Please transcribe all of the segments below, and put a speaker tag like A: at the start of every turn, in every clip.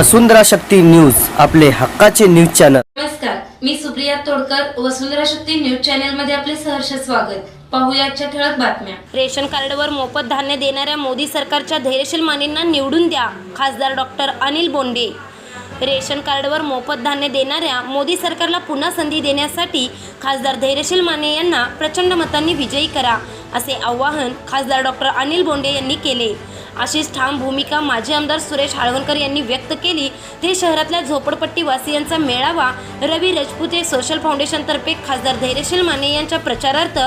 A: वसुंधरा Shakti news आपले हक्काचे news channel.
B: नमस्कार मी सुप्रिया तोडकर वसुंधरा शक्ती न्यूज चॅनलमध्ये आपले सहर्ष स्वागत. पाहूया आजच्या ठळक बातम्या.
C: रेशन कार्डवर मोफत धान्य देणाऱ्या मोदी सरकारच्या धैर्यशील मानेंना निवडून द्या खासदार डॉक्टर अनिल बोंडे. रेशन कार्डवर मोफत धान्य देणाऱ्या मोदी सरकारला पुन्हा संधी देण्यासाठी खासदार धैर्यशील माने यांना प्रचंड मतांनी विजयी करा असे आवाहन खासदार डॉक्टर अनिल बोंडे यांनी केले. अशीच ठाम भूमिका माजी आमदार सुरेश हाळवणकर यांनी व्यक्त केली. ते शहरातल्या झोपडपट्टी वासियांचा मेळावा रवी रजपुते सोशल फाउंडेशनतर्फे खासदार धैर्यशील माने यांच्या प्रचारार्थ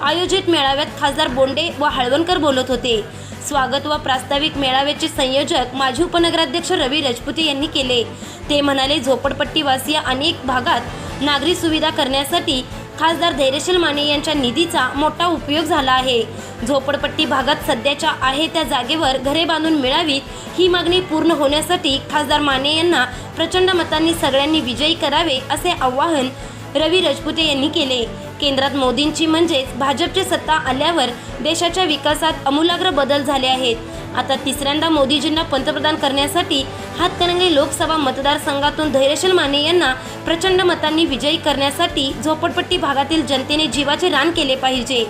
C: आयोजित मेळाव्यात खासदार बोंडे व हाळवणकर बोलत होते. स्वागत व प्रास्ताविक मेळाव्याचे संयोजक माजी उपनगराध्यक्ष रवी रजपुते यांनी केले. ते म्हणाले झोपडपट्टीवासीय अनेक भागात नागरी सुविधा करण्यासाठी खासदार धैर्यशील माने यांच्या निधीचा मोठा उपयोग झाला आहे. झोपडपट्टी भागात सध्याच्या आहे त्या जागेवर घरे बांधून मिळावीत ही मागणी पूर्ण होण्यासाठी खासदार माने यांना प्रचंड मतांनी सगळ्यांनी विजयी करावे असे आवाहन रवी रजपुते यांनी केले. केंद्रात मोदींची म्हणजेच भाजपची सत्ता आल्यावर देशाच्या विकासात अमूलाग्र बदल झाले आहेत. आता तिसऱ्यांदा मोदीजींना पंतप्रधान करण्यासाठी हातकणंगले लोकसभा मतदारसंघातून धैर्यशील माने यांना प्रचंड मतांनी विजयी करण्यासाठी झोपडपट्टी भागातील जनतेने जीवाचे रान केले पाहिजे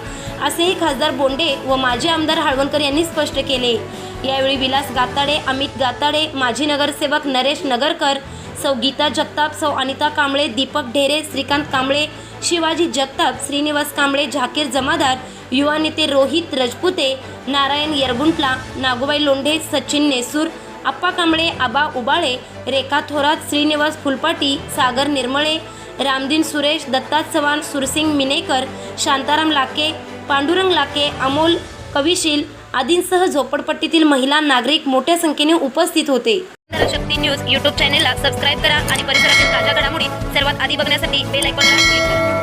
C: असेही खासदार बोंडे व माजी आमदार हाळवणकर यांनी स्पष्ट केले. यावेळी विलास गाताडे अमित गाताडे माजी नगरसेवक नरेश नगरकर सौ गीता जगताप सौ अनिता कांबळे दीपक ढेरे श्रीकांत कांबळे शिवाजी जगताप श्रीनिवास कांबळे झाकीर जमादार युवा नेते रोहित रजपुते नारायण येरगुंटला नागोबाई लोंढे सचिन नेसूर आप्पा कांबळे आबा उबाळे रेखा थोरात श्रीनिवास फुलपाटी सागर निर्मळे रामदीन सुरेश दत्ता चव्हाण सुरसिंग मिनेकर शांताराम लाके पांडुरंग लाके अमोल कविशील आदींसह झोपडपट्टीतील महिला नागरिक मोठ्या संख्येने उपस्थित होते. शक्ती न्यूज युट्यूब चॅनेलला सबस्क्राईब करा आणि परिसरातील ताज्या घडामोडी सर्वात आधी बघण्यासाठी बेल आयकॉनला क्लिक करा.